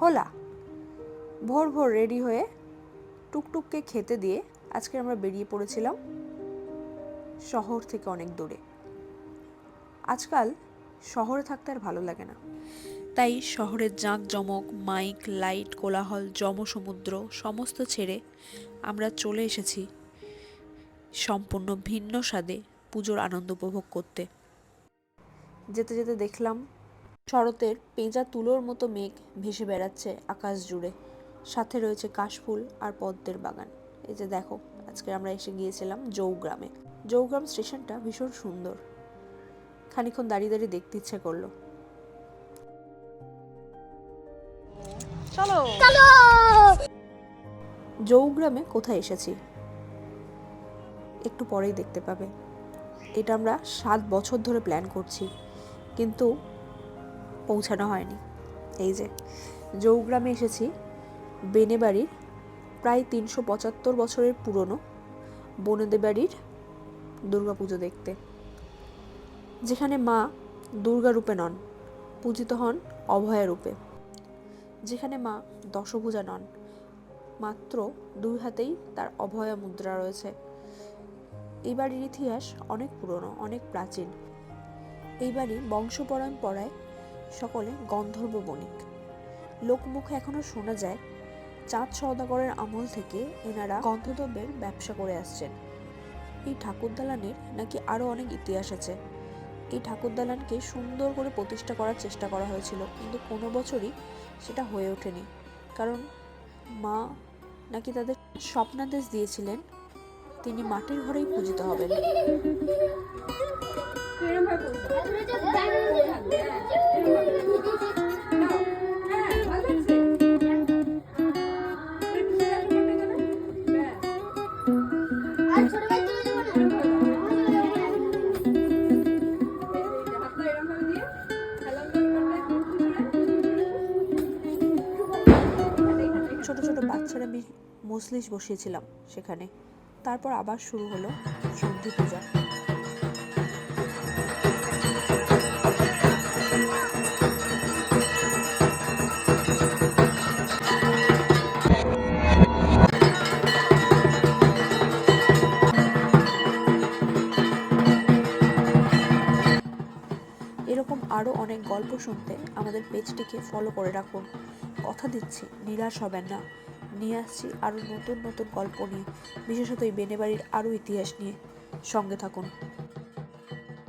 হোলা। ভোর ভোর রেডি হয়ে টুকটুককে খেতে দিয়ে আজকে আমরা বেরিয়ে পড়েছিলাম শহর থেকে অনেক দূরে। আজকাল শহরে থাকতে আর ভালো লাগে না। তাই শহরের জাঁকজমক মাইক লাইট কোলাহল জমসমুদ্র সমস্ত ছেড়ে আমরা চলে এসেছি সম্পূর্ণ ভিন্ন স্বাদে পুজোর আনন্দ উপভোগ করতে। যেতে যেতে দেখলাম শরতের পেঁজা তুলোর মতো মেঘ ভেসে বেড়াচ্ছে আকাশ জুড়ে। সাথে রয়েছে কাশফুল আর পদ্মের বাগান। এই যে দেখো আজকে আমরা এসে গিয়েছিলাম জৌগ্রামে। জৌগ্রাম স্টেশনটা ভীষণ সুন্দর। খানিক্ষণ দাঁড়িয়ে দাঁড়িয়ে দেখতে ইচ্ছে করল। চলো! জৌগ্রামে কোথায় এসেছি? একটু পরেই দেখতে পাবে। এটা আমরা সাত বছর ধরে প্ল্যান করছি। কিন্তু পৌঁছানো হয়নি। এই যে, জৌগ্রামে এসেছি। বেনে বাড়ির প্রায় তিনশো পঁচাত্তর বছরের পুরনো বনেদে বাড়ির দুর্গাপুজো দেখতে। যেখানে মা দুর্গা রূপে নন, পূজিত হন অভয়া রূপে। যেখানে মা দশভূজা নন, মাত্র দুই হাতেই তার অভয়া মুদ্রা রয়েছে। এই বাড়ির ইতিহাস অনেক পুরনো, অনেক প্রাচীন। এই বাড়ি বংশ পরম্পরায় সকলে গন্ধর্ব বণিক। লোকমুখে এখনও শোনা যায়, চাঁদ সওদাগরের আমল থেকে এনারা গন্ধদ্রব্যের ব্যবসা করে আসছেন। এই ঠাকুর দালানের নাকি আরও অনেক ইতিহাস আছে। এই ঠাকুর দালানকে সুন্দর করে প্রতিষ্ঠা করার চেষ্টা করা হয়েছিল, কিন্তু কোনো বছরই সেটা হয়ে ওঠেনি। কারণ মা নাকি তাদের স্বপ্নাদেশ দিয়েছিলেন, তিনি মাটির ঘরেই পূজিত হবেন। ছোট ছোট বাচ্চারা আমি মজলিস বসিয়েছিলাম সেখানে। তারপর আবার শুরু হলো সন্ধি পূজা। আরও অনেক গল্প শুনতে আমাদের পেজটিকে ফলো করে রাখুন। কথা দিচ্ছি, নিরাশ হবেন না। নিয়ে আসছি আরও নতুন নতুন গল্প নিয়ে, বিশেষত এই বেনেবাড়ির আরও ইতিহাস নিয়ে। সঙ্গে থাকুন।